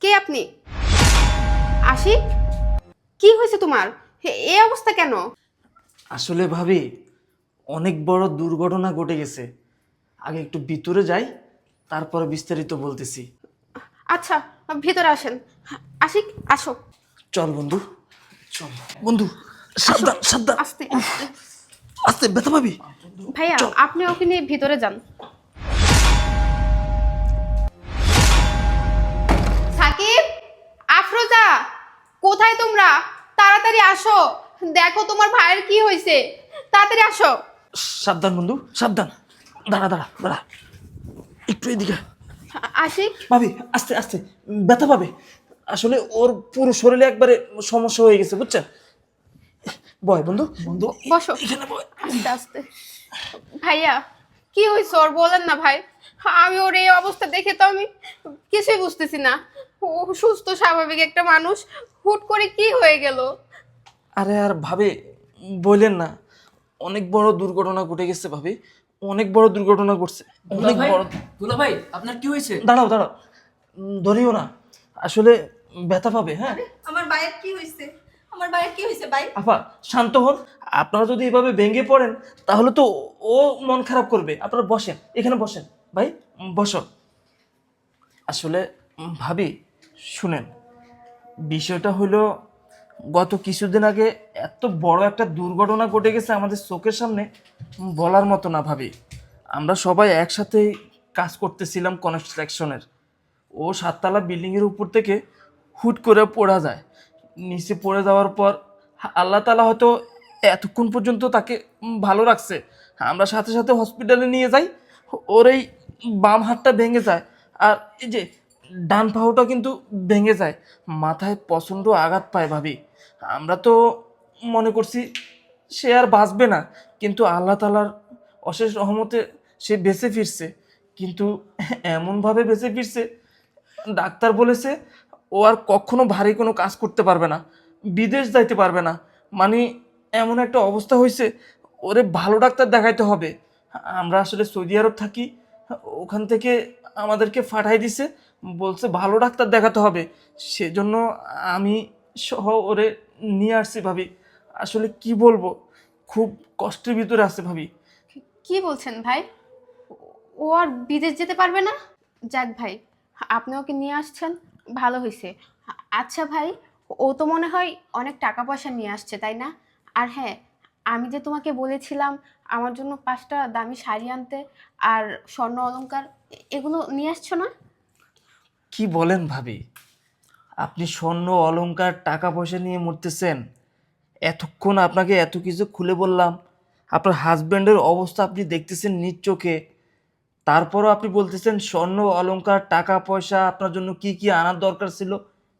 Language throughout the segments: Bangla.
কে আপনি? আশিক? কি হয়েছে তোমার? হে- এই অবস্থা কেন? আসলে ভাবি অনেক বড় দুর্ঘটনা ঘটে গেছে। আগে একটু ভিতরে যাই তারপরে বিস্তারিত বলতেছি। আচ্ছা ভিতরে আসেন। আশিক আসো। চল বন্ধু চল। বন্ধু সাবধান সাবধান। আস্তে। আস্তে আস্তে ব্যথা পাবি? ভাইয়া আপনি ওকে নিয়ে ভিতরে যান। সাকিব আফরোজা কোথায় তোমরা? তাড়াতাড়ি আসো। দেখো তোমার ভাইয়ের কি হয়েছে। তাড়াতাড়ি আসো। সাবধান বন্ধু সাবধান। দাঁড়া দাঁড়া দাঁড়া। একটু এদিকে আশিক ভাবি আস্তে আস্তে। ব্যথা পাবে। আসলে ওর পুরো শরীরে একবারে সমস্যা হয়ে গেছে বুঝছেন? বয় বন্ধু বন্ধু বসো। এখানে বয়। আস্তে আস্তে। ভাইয়া কি হয়েছে? ওর বলেন না ভাই। আমি ওর এই অবস্থা দেখে তো আমি কিছুই বুঝতেছি না। সুস্থ স্বাভাবিক একটা মানুষ হুট করে কি হয়ে গেল? আরে আর ভাবে বললেন না অনেক বড় দুর্ঘটনা ঘটে গেছে ভাবি অনেক বড় দুর্ঘটনা ঘটছে অনেক বড়। দুলা ভাই আপনার কি হয়েছে? দাঁড়াও দাঁড়াও ধরিও না আসলে ব্যথা পাবে হ্যাঁ? আমার ভাইয়ের কি হয়েছে? আমার ভাইয়ের কি হয়েছে ভাই? আপা শান্ত হন আপনারা যদি এভাবে ভেঙে পড়েন তাহলে তো ও মন খারাপ করবে আপনারা বসেন এখানে বসেন ভাই বসো। আসলে ভাবি শুনেন, বিষয়টা হলো গত কিছুদিন আগে এত বড় একটা দুর্ঘটনা ঘটে গেছে আমাদের চোখের সামনে, বলার মতো না ভাবি। আমরা সবাই একসাথেই কাজ করতেছিলাম কনস্ট্রাকশনের ও সাততলা বিল্ডিংয়ের উপর থেকে হুট করে পড়া যায়। নিচে পড়ে যাওয়ার পর আল্লাহ তালা হয়তো এতক্ষণ পর্যন্ত তাকে ভালো রাখছে। আমরা সাথে সাথে হসপিটালে নিয়ে যাই, ওর এই বাম হাতটা ভেঙে যায়। আর এই যে ডান পাহুটা কিন্তু ভেঙে যায়, মাথায় প্রচণ্ড আঘাত পায় ভাবি। আমরা তো মনে করছি সে আর বাঁচবে না, কিন্তু আল্লাহ তালার অশেষ রহমতে সে বেঁচে ফিরছে। কিন্তু এমনভাবে বেঁচে ফিরছে, ডাক্তার বলেছে ও আর কখনো ভারী কোনো কাজ করতে পারবে না, বিদেশ যাইতে পারবে না। মানে এমন একটা অবস্থা হয়েছে, ওরে ভালো ডাক্তার দেখাইতে হবে। আমরা আসলে সৌদি আরব থাকি, ওখান থেকে আমাদেরকে ফাটাই দিছে বলছে, ভালো ডাক্তার দেখাতে হবে। সেজন্য আমি সহ ওরে নিয়ে আসছি ভাবি। আসলে কি বলব? খুব কষ্টের ভিতরে আছে ভাবি। কি বলছেন ভাই? ও আর বিদেশ যেতে পারবে না? যাক ভাই, আপনি ওকে নিয়ে আসছেন, ভালো হয়েছে আচ্ছা ভাই, ও তো মনে হয় অনেক টাকা পয়সা নিয়ে আসছে, তাই না? আর হ্যাঁ আমি যে তোমাকে বলেছিলাম আমার জন্য পাঁচটা দামি শাড়ি আনতে আর স্বর্ণ অলংকার, এ- এগুলো নিয়ে আসছো না? কি বলেন ভাবি? আপনি স্বর্ণ অলংকার টাকা পয়সা নিয়ে মরতেছেন। এতক্ষণ আপনাকে এত কিছু খুলে বললাম। আপনার হাজব্যান্ডের অবস্থা আপনি দেখতেছেন নিজ চোখে। তারপরও আপনি বলতেছেন স্বর্ণ অলংকার টাকা পয়সা আপনার জন্য কি কি আনার দরকার ছিল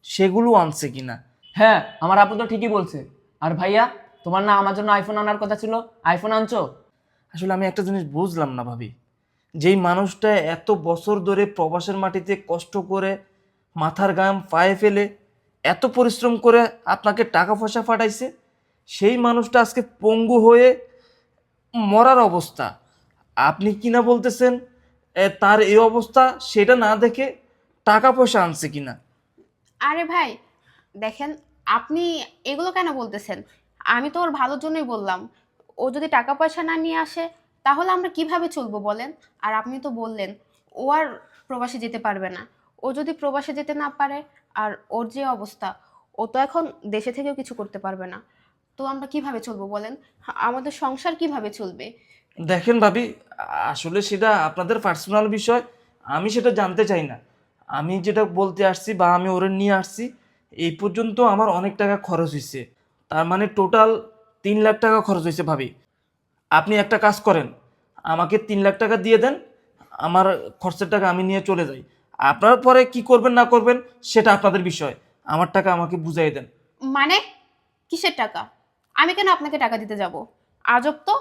সেগুলো আনছে কিনা? হ্যাঁ আমার আপু তো ঠিকই বলছে। আর ভাইয়া তোমার না আমার জন্য আইফোন আনার কথা ছিল? আইফোন আনছো? আসলে আমি একটা জিনিস বুঝলাম না ভাবি। যেই মানুষটা এত বছর ধরে প্রবাসের মাটিতে কষ্ট করে মাথার গাম পায়ে ফেলে এত পরিশ্রম করে আপনাকে টাকা পয়সা পাঠাইছে, সেই মানুষটা আজকে পঙ্গু হয়ে মরার অবস্থা। আপনি কিনা বলতেছেন তার এই অবস্থা, সেটা না দেখে টাকা পয়সা আনছে কিনা? আরে ভাই, দেখেন, আপনি এগুলো কেন বলতেছেন? আমি তো ওর ভালোর জন্যই বললাম। ও যদি টাকা পয়সা না নিয়ে আসে তাহলে আমরা কীভাবে চলবো বলেন? আর আপনি তো বললেন, ও আর প্রবাসে যেতে পারবে না। ও যদি প্রবাসে যেতে না পারে, আর ওর যে অবস্থা, ও তো এখন দেশে থেকেও কিছু করতে পারবে না। তো আমরা কীভাবে চলবো বলেন? আমাদের সংসার কীভাবে চলবে? দেখেন ভাবি, আসলে সেটা আপনাদের পার্সোনাল বিষয়, আমি সেটা জানতে চাই না। আমি যেটা বলতে আসছি বা আমি ওরে নিয়ে আসছি, এই পর্যন্ত আমার অনেক টাকা খরচ হয়েছে তার মানে টোটাল তিন লাখ টাকা খরচ হয়েছে ভাবি। আপনি একটা কাজ করেন, আমাকে তিন লাখ টাকা দিয়ে দেন, আমার খরচের টাকা আমি নিয়ে চলে যাই। আপনার পরে কি করবেন, না করবেন, সেটা আপনাদের বিষয়। আমার টাকা আমাকে বুঝাই দেন। মানে? কিসের টাকা? আমি কেন আপনাকে টাকা দিতে যাব? আজব তো।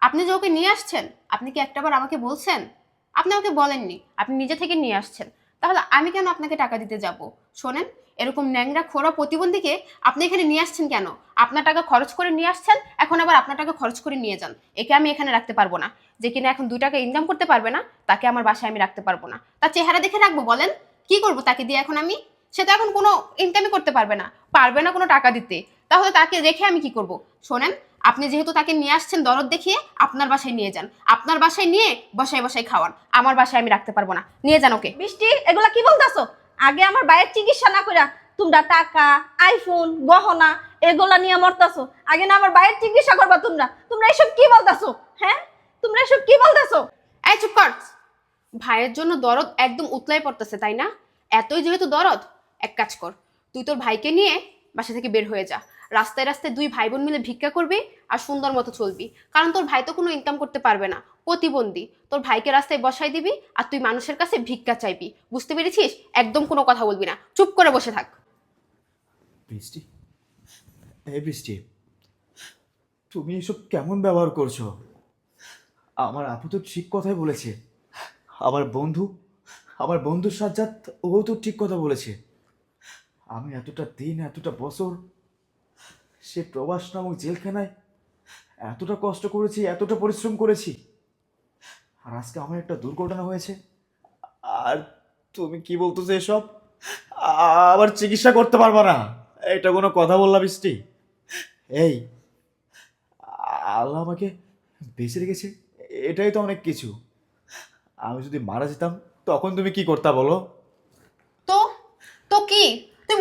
আপনি যে ওকে নিয়ে আসছেন, আপনি কি একটাবার আমাকে বলছেন? আপনি আমাকে বলেননি, আপনি নিজে থেকে নিয়ে আসছেন। তাহলে আমি কেন আপনাকে টাকা দিতে যাব? শোনেন, এরকম ন্যাংরা খোরা প্রতিবন্ধীকে আপনি এখানে নিয়ে আসছেন কেন? আপনার টাকা খরচ করে নিয়ে আসছেন, এখন আবার আপনার টাকা খরচ করে নিয়ে যান। একে আমি এখানে রাখতে পারব না। যে কিনা এখন দুই টাকা ইনকাম করতে পারবে না, তাকে আমার বাসায় আমি রাখতে পারব না। তার চেহারা দেখে রাখব, বলেন। কি করব তাকে দিয়ে এখন আমি? সে তো এখন কোনো ইনকামই করতে পারবে না পারবে না কোনো টাকা দিতে। তাহলে তাকে রেখে আমি কি করব? শোনেন আপনি যেহেতু তাকে নিয়ে আসছেন দরদ দেখিয়ে আপনার বাসায় নিয়ে যান। আপনার বাসায় নিয়ে বসায় বসায় খাওয়ান। আমার বাসায় আমি রাখতে পারব না। নিয়ে যান ওকে। বৃষ্টি এগুলা কি বলতাছো? আগে আমার ভাইয়ের চিকিৎসা না কইরা তোমরা টাকা আইফোন গহনা এগুলা নিয়ে মরতাছো। আগে না আমার ভাইয়ের চিকিৎসা করবা তোমরা। তোমরা এসব কি বলতাছো? হ্যাঁ? তোমরা এসব কি বলতাছো? এই চুপ কর। ভাইয়ের জন্য দরদ একদম উতলাই পড়তেছে তাই না? এতই যেহেতু দরদ এক কাজ কর। তুই তোর ভাইকে নিয়ে বাসা থেকে বের হয়ে যা। রাস্তায় রাস্তায় দুই ভাই বোন মিলে ভিক্ষা করবি আর সুন্দর মতো চলবি। কারণ তোর ভাই তো কোনো ইনকাম করতে পারবে না। প্রতিবন্ধী। তোর ভাইকে রাস্তায় বসাই দিবি আর তুই মানুষের কাছে ভিক্ষা চাইবি। বুঝতে পেরেছিস? একদম কোনো কথা বলবি না। চুপ করে বসে থাক। বৃষ্টি? এই বৃষ্টি, তুমি এসব কেমন ব্যবহার করছ? আমার আপু তো ঠিক কথাই বলেছে। আমার বন্ধু আমার বন্ধু সাজ্জাদ, ও তো ঠিক কথা বলেছে। আমি এতটা দিন, এতটা বছর সে প্রবাস নামক জেলখানায় এতটা কষ্ট করেছি, এতটা পরিশ্রম করেছি, আর আজকে আমার একটা দুর্ঘটনা হয়েছে। আর তুমি কি বলতেছো এসব? আবার চিকিৎসা করতে পারব না। এটা কোনো কথা বললাম বৃষ্টি এই, আল্লাহ আমাকে বেঁচে রেখেছে, এটাই তো অনেক কিছু। আমি যদি মারা যেতাম, তখন তুমি কি করতা বলো? তো তো কি?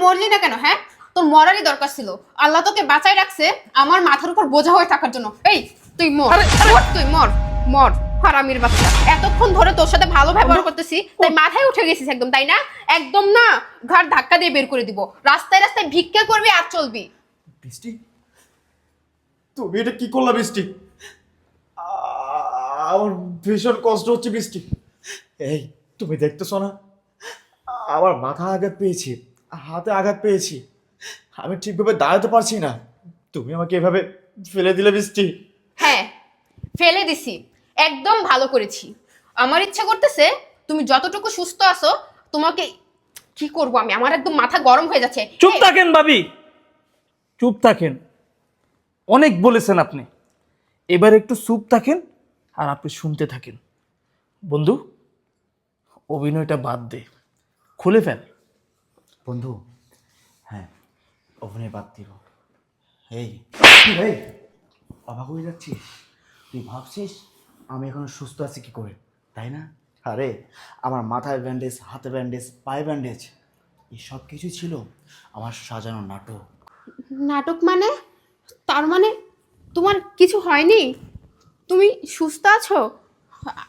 মরলি না কেন হ্যাঁ? তোর মরারই দরকার ছিল। আল্লাহ তোকে বাঁচাই রাখছে আমার মাথার উপর বোঝা হয়ে থাকার জন্য। এই তুই মর মর, তুই মর মর হারামির বাচ্চা। এতক্ষণ ধরে তোর সাথে ভালো ব্যবহার করতেছি তাই মাথায় উঠে গেছিস একদম তাই না? একদম না ঘাট ধাক্কা দিয়ে বের করে দিব। রাস্তায় রাস্তায় ভিক্ষা করবি আর চলবি। বৃষ্টি? তুমি এটা কি করলা বৃষ্টি? আ- আমার ভীষণ কষ্ট হচ্ছে বৃষ্টি। এই তুমি দেখতেছো না? আমার মাথা আঘাত পেয়েছি। হাতে আঘাত পেয়েছি। আমি ঠিকভাবে দাঁড়াতে পারছি না। তুমি আমাকে এভাবে ফেলে দিলে বৃষ্টি। হ্যাঁ ফেলে দিছি। একদম ভালো করেছি। আমার ইচ্ছা করতেছে তুমি যতটুকু সুস্থ আছো তোমাকে কি করব আমি? আমার একদম মাথা গরম হয়ে যাচ্ছে। চুপ থাকেন ভাবি। চুপ থাকেন। অনেক বলেছেন আপনি। এবার একটু চুপ থাকেন আর আপনি শুনতে থাকেন। বন্ধু অভিনয়টা বাদ দে। খুলে ফেল। বন্ধু হ্যাঁ অভিনয় বাদ দিব এই এই অবাক হয়ে যাচ্ছিস? তুই ভাবছিস আমি এখন সুস্থ আছি কি করে? তাই না? আরে আমার মাথায় ব্যান্ডেজ হাতে ব্যান্ডেজ পায়ে ব্যান্ডেজ এই সব কিছু ছিল আমার সাজানো নাটক। নাটক মানে? তার মানে তোমার কিছু হয়নি? তুমি সুস্থ আছো?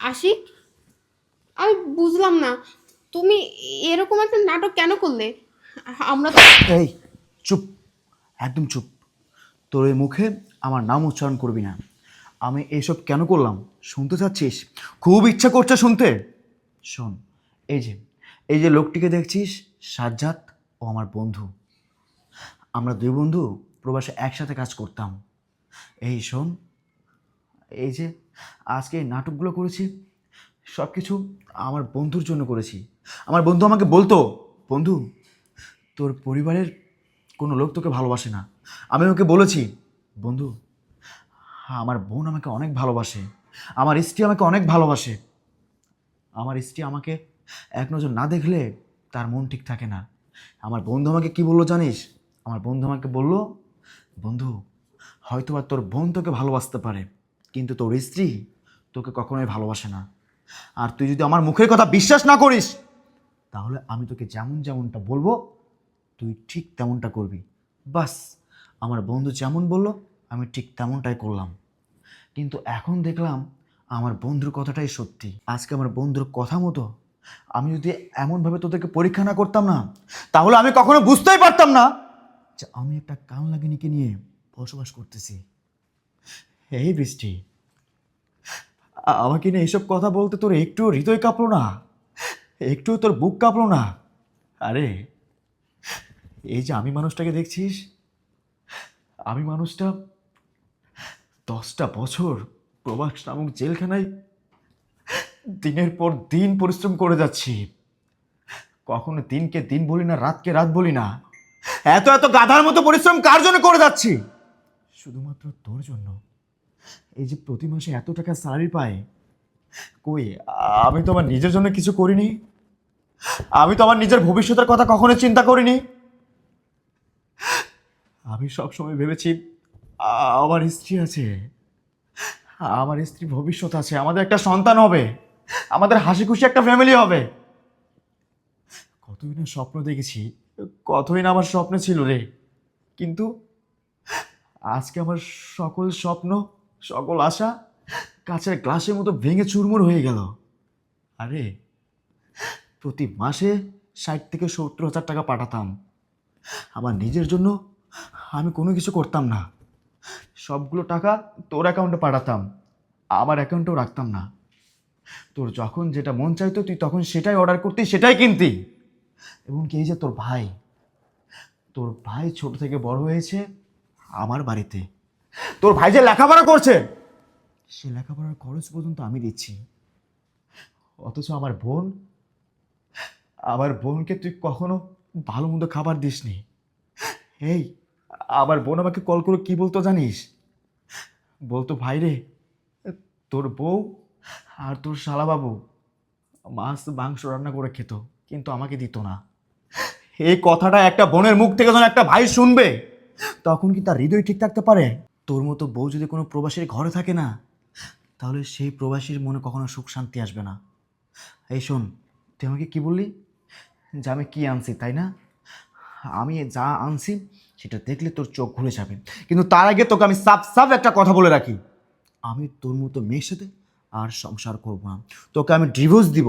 আশিক আমি বুঝলাম না তুমি এরকম একটা নাটক কেন করলে? আমরা তো এই, চুপ, একদম চুপ। তোর এই মুখে আমার নাম উচ্চারণ করবি না। আমি এইসব কেন করলাম? শুনতে চাচ্ছিস? খুব ইচ্ছা করছে শুনতে। শোন, এই যে এই যে লোকটিকে দেখছিস, সাজ্জাদ ও আমার বন্ধু। আমরা দুই বন্ধু প্রবাসে একসাথে কাজ করতাম। এই শোন, এই যে, আজকে নাটকগুলো করেছি সব কিছু আমার বন্ধুর জন্য করেছি। আমার বন্ধু আমাকে বলতো, বন্ধু তোর পরিবারের কোনো লোক তোকে ভালোবাসে না। আমি ওকে বলেছি, বন্ধু হ্যাঁ আমার বোন আমাকে অনেক ভালোবাসে, আমার স্ত্রী আমাকে অনেক ভালোবাসে। আমার স্ত্রী আমাকে এক নজর না দেখলে তার মন ঠিক থাকে না। আমার বন্ধু আমাকে কি বলল জানিস? আমার বন্ধু আমাকে বলল, বন্ধু হয়তো আর তোর বোন তোকে ভালোবাসতে পারে, কিন্তু তোর স্ত্রী তোকে কখনোই ভালোবাসে না। আর তুই যদি আমার মুখের কথা বিশ্বাস না করিস, তাহলে আমি তোকে যেমন যেমনটা বলব তুই ঠিক তেমনটা করবি। বাস, আমার বন্ধু যেমন বলল, আমি ঠিক তেমনটাই করলাম। কিন্তু এখন দেখলাম আমার বন্ধুর কথাটাই সত্যি। আজকে আমার বন্ধুর কথা মতো আমি যদি এমনভাবে তোদেরকে পরীক্ষা না করতাম না, তাহলে আমি কখনো বুঝতেই পারতাম না যে আমি একটা কান লাগিনীকে নিয়ে বসবাস করতেছি। এই বৃষ্টি, আমাকে নিয়ে এইসব কথা বলতে তোর একটুও হৃদয় কাঁপলো না, একটুও তোর বুক কাঁপলো না। আরে এই যে আমি মানুষটাকে দেখছিস? আমি মানুষটা দশটা বছর প্রবাস নামক জেলখানায় দিনের পর দিন পরিশ্রম করে যাচ্ছি। কখনো দিনকে দিন বলি না, রাতকে রাত বলি না। এত এত গাধার মতো পরিশ্রম কার জন্য করে যাচ্ছি? শুধুমাত্র তোর জন্য। এই যে প্রতি মাসে এত টাকা স্যালারি পায়, কই, আমি তো আমার নিজের জন্য কিছু করিনি? আমি তো আমার নিজের ভবিষ্যতের কথা কখনো চিন্তা করিনি? আমি সবসময় ভেবেছি আমার স্ত্রী আছে। আমার স্ত্রী ভবিষ্যৎ আছে। আমাদের একটা সন্তান হবে। আমাদের হাসি খুশি একটা ফ্যামিলি হবে। কতই না স্বপ্ন দেখেছি, কতই না আমার স্বপ্ন ছিল রে। কিন্তু আজকে আমার সকল স্বপ্ন, সকল আশা কাছের গ্লাসের মতো ভেঙে চুরমুর হয়ে গেল। আরে, প্রতি মাসে ষাট থেকে সত্তর হাজার টাকা পাঠাতাম। আমার নিজের জন্য আমি কোনো কিছু করতাম না। সবগুলো টাকা তোর অ্যাকাউন্টে পাঠাতাম। আমার অ্যাকাউন্টেও রাখতাম না। তোর যখন যেটা মন চাইতো, তুই তখন সেটাই অর্ডার করতি, সেটাই কিনতি। এবং কি যে তোর ভাই তোর ভাই ছোট থেকে বড় হয়েছে আমার বাড়িতে। তোর ভাই যে লেখাপড়া করছে, সে লেখাপড়ার খরচ পর্যন্ত আমি দিচ্ছি। অথচ আমার বোন, আমার বোনকে তুই কখনো ভালো মন্দ খাবার দিসনি। এই, আবার বোন আমাকে কল করে কি বলতো জানিস? বলতো, ভাই রে, তোর বউ আর তোর শালাবাবু মাছ, মাংস রান্না করে খেত, কিন্তু আমাকে দিত না। এই কথাটা একটা বোনের মুখ থেকে যখন একটা ভাই শুনবে। তখন কি তার হৃদয় ঠিক থাকতে পারে? তোর মতো বউ যদি কোনো প্রবাসীর ঘরে থাকে না, তাহলে সেই প্রবাসীর মনে কখনো সুখ শান্তি আসবে না। এই শোন, তুই আমাকে কি বললি? যে আমি কী আনছি, তাই না? আমি যা আনছি, সেটা দেখলে তোর চোখ ঘুরে যাবে। কিন্তু তার আগে তোকে আমি সাফ সাফ একটা কথা বলে রাখি। আমি তোর মতো মেয়ের সাথে আর সংসার করব না। তোকে আমি ডিভোর্স দিব।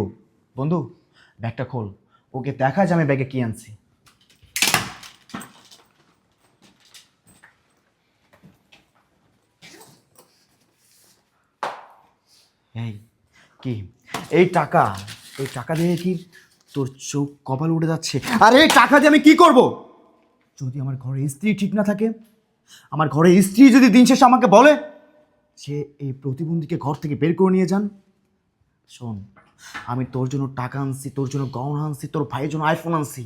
বন্ধু, ব্যাগটা খোল। ওকে দেখা যে আমি ব্যাগে কী আনছি। এই, কি? এই টাকা এই টাকা দিয়ে কি তোর চোখ কপাল উঠে যাচ্ছে। আর টাকা দিয়ে আমি কি করব? যদি আমার ঘরে স্ত্রী ঠিক না থাকে, আমার ঘরে স্ত্রী যদি দিন শেষে আমাকে বলে যে এই প্রতিবন্ধীকে ঘর থেকে বের করে নিয়ে যান, শোন, আমি তোর জন্য টাকা আনছি, তোর জন্য গহনা আনছি, তোর ভাইয়ের জন্য আইফোন আনছি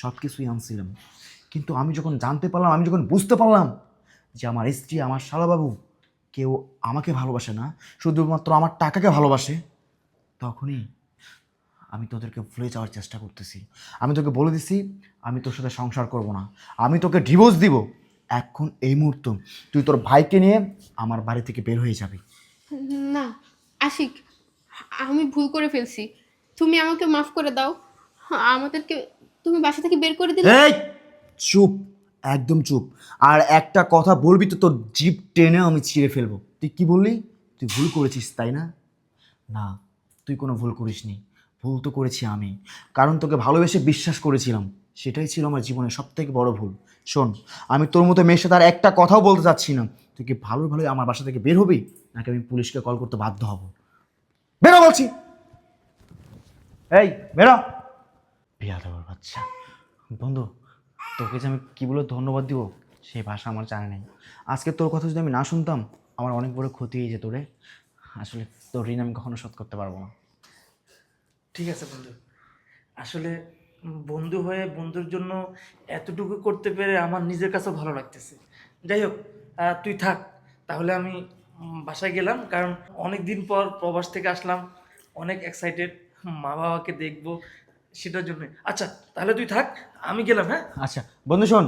সব কিছুই আনছিলাম। কিন্তু আমি যখন জানতে পারলাম, আমি যখন বুঝতে পারলাম যে আমার স্ত্রী, আমার শালাবাবু কেউ আমাকে ভালোবাসে না, শুধুমাত্র আমার টাকাকে ভালোবাসে, তখনই আমি তোদেরকে ভুলে যাওয়ার চেষ্টা করতেছি। আমি তোকে বলে দিছি আমি তোর সাথে সংসার করব না। আমি তোকে ডিভোর্স দিব। এখন এই মুহূর্ত তুই তোর ভাইকে নিয়ে আমার বাড়ি থেকে বের হয়ে যাবি। না আশিক আমি ভুল করে ফেলছি। তুমি আমাকে মাফ করে দাও। আমাদেরকে তুমি বাসা থেকে বের করে দিলে? এই চুপ একদম চুপ। আর একটা কথা বলবি তো তোর জিপ টেনে আমি ছিঁড়ে ফেলব। তুই কি বললি? তুই ভুল করেছিস তাই না? না তুই কোনো ভুল করিসনি। ভুল তো করেছি আমি। কারণ তোকে ভালোবেসে বিশ্বাস করেছিলাম। সেটাই ছিল আমার জীবনের সব থেকে বড় ভুল। শোন, আমি তোর মতো মেয়ের সাথে আর একটা কথাও বলতে চাচ্ছি না। তুই কি ভালো ভালোই আমার বাসা থেকে বের হবি? নাকি আমি পুলিশকে কল করতে বাধ্য হব? বেরো বলছি। এই, বেরো। বিয়া দেওয়ার বাচ্চা। বন্ধু, তোকে যে আমি কী বলে ধন্যবাদ দিব, সেই ভাষা আমার জানা নেই। আজকে তোর কথা যদি আমি না শুনতাম, আমার অনেক বড় ক্ষতি হয়ে যেত রে। আসলে তোর ঋণ আমি কখনো শোধ করতে পারব না। ঠিক আছে বন্ধু। আসলে বন্ধু হয়ে বন্ধুর জন্য এতটুকু করতে পেরে আমার নিজের কাছে ভালো লাগতেছে। যাই হোক তুই থাক, তাহলে আমি বাসায় গেলাম, কারণ অনেক দিন পর প্রবাস থেকে আসলাম, অনেক এক্সাইটেড মা বাবাকে দেখব, সেটার জন্য আচ্ছা তাহলে তুই থাক, আমি গেলাম হ্যাঁ? আচ্ছা বন্ধু শোন